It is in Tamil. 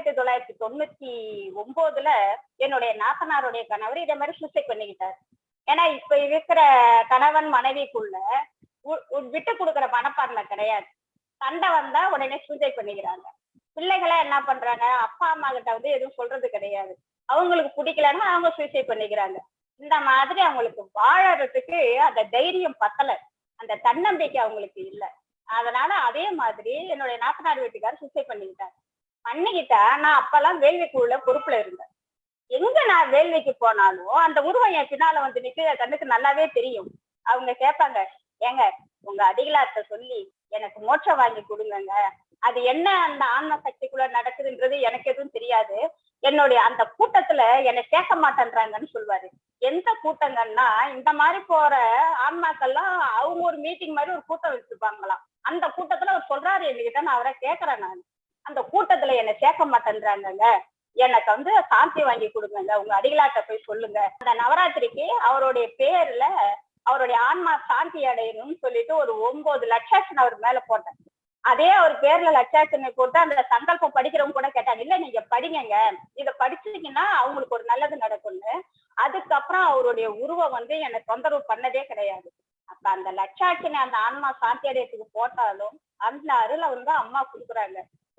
ஆயிரத்தி தொள்ளாயிரத்தி தொண்ணூத்தி ஒன்பதுல என்னுடைய நாத்தனாருடைய கணவர் இதே மாதிரி சூசைட் பண்ணிக்கிட்டார். ஏன்னா இப்ப இருக்கிற கணவன் மனைவிக்குள்ள விட்டு கொடுக்குற மனப்பான்மை கிடையாது. சண்டை வந்தா உடனே சூசைட் பண்ணிக்கிறாங்க. பிள்ளைகளை என்ன பண்றாங்க? அப்பா அம்மா கிட்ட வந்து எதுவும் சொல்றது கிடையாது. அவங்களுக்கு பிடிக்கலன்னா அவங்க சூசைட் பண்ணிக்கிறாங்க. இந்த மாதிரி அவங்களுக்கு வாழறதுக்கு அந்த தைரியம் பத்தல. அந்த தன்னம்பிக்கை அவங்களுக்கு இல்ல. அதனால அதே மாதிரி என்னுடைய நாத்தனார் வீட்டுக்காரர் சூசைட் பண்ணிக்கிட்டார். பண்ணிக்கிட்டா நான் அப்பெல்லாம் வேள்விக்குள்ள பொறுப்புல இருந்தேன். எங்க நான் வேள்விக்கு போனாலும் அந்த உருவம் என் பின்னால வந்து நிக்க கண்ணுக்கு நல்லாவே தெரியும். அவங்க கேட்பாங்க ஏங்க உங்க அடிகளார்ட்ட சொல்லி எனக்கு மோட்சம் வாங்கி கொடுங்கங்க. அது என்ன அந்த ஆன்ம சக்திக்குள்ள நடக்குதுன்றது எனக்கு எதுவும் தெரியாது. என்னுடைய அந்த கூட்டத்துல என்னை கேட்க மாட்டேன்றாங்கன்னு சொல்வாரு. எந்த கூட்டங்கன்னா இந்த மாதிரி போற ஆன்மாக்கள்லாம் அவங்க ஒரு மீட்டிங் மாதிரி ஒரு கூட்டம் வச்சிருப்பாங்களாம். அந்த கூட்டத்துல அவர் சொல்றாரு என்கிட்ட. நான் அவரை கேட்கறேன் நான். அந்த கூட்டத்துல என்ன சேர்க்க மாட்டேன்றாங்க எனக்கு வந்து சாந்தி வாங்கி கொடுங்க உங்க அடிகளாட்ட போய் சொல்லுங்க. அந்த நவராத்திரிக்கு அவருடைய பேர்ல அவருடைய ஆன்மா சாந்தி அடையணும்னு சொல்லிட்டு ஒரு ஒன்பது லட்சம் அவர் மேல போட்டேன் அதே அவர் பேர்ல லட்சாசனை போட்டு அந்த சங்கல்பம் படிக்கிறவங்க கூட கேட்டாங்க இல்ல நீங்க படிங்கங்க. இத படிச்சீங்கன்னா அவங்களுக்கு ஒரு நல்லது நடக்கும்னு. அதுக்கப்புறம் அவருடைய உருவம் வந்து என்னை தொந்தரவு பண்ணதே கிடையாது. அப்ப அந்த லட்சாட்சனை அந்த ஆன்மா சாந்தி அடையத்துக்கு போட்டாலும் அந்த அருளை வந்து அம்மா கொடுக்குறாங்க.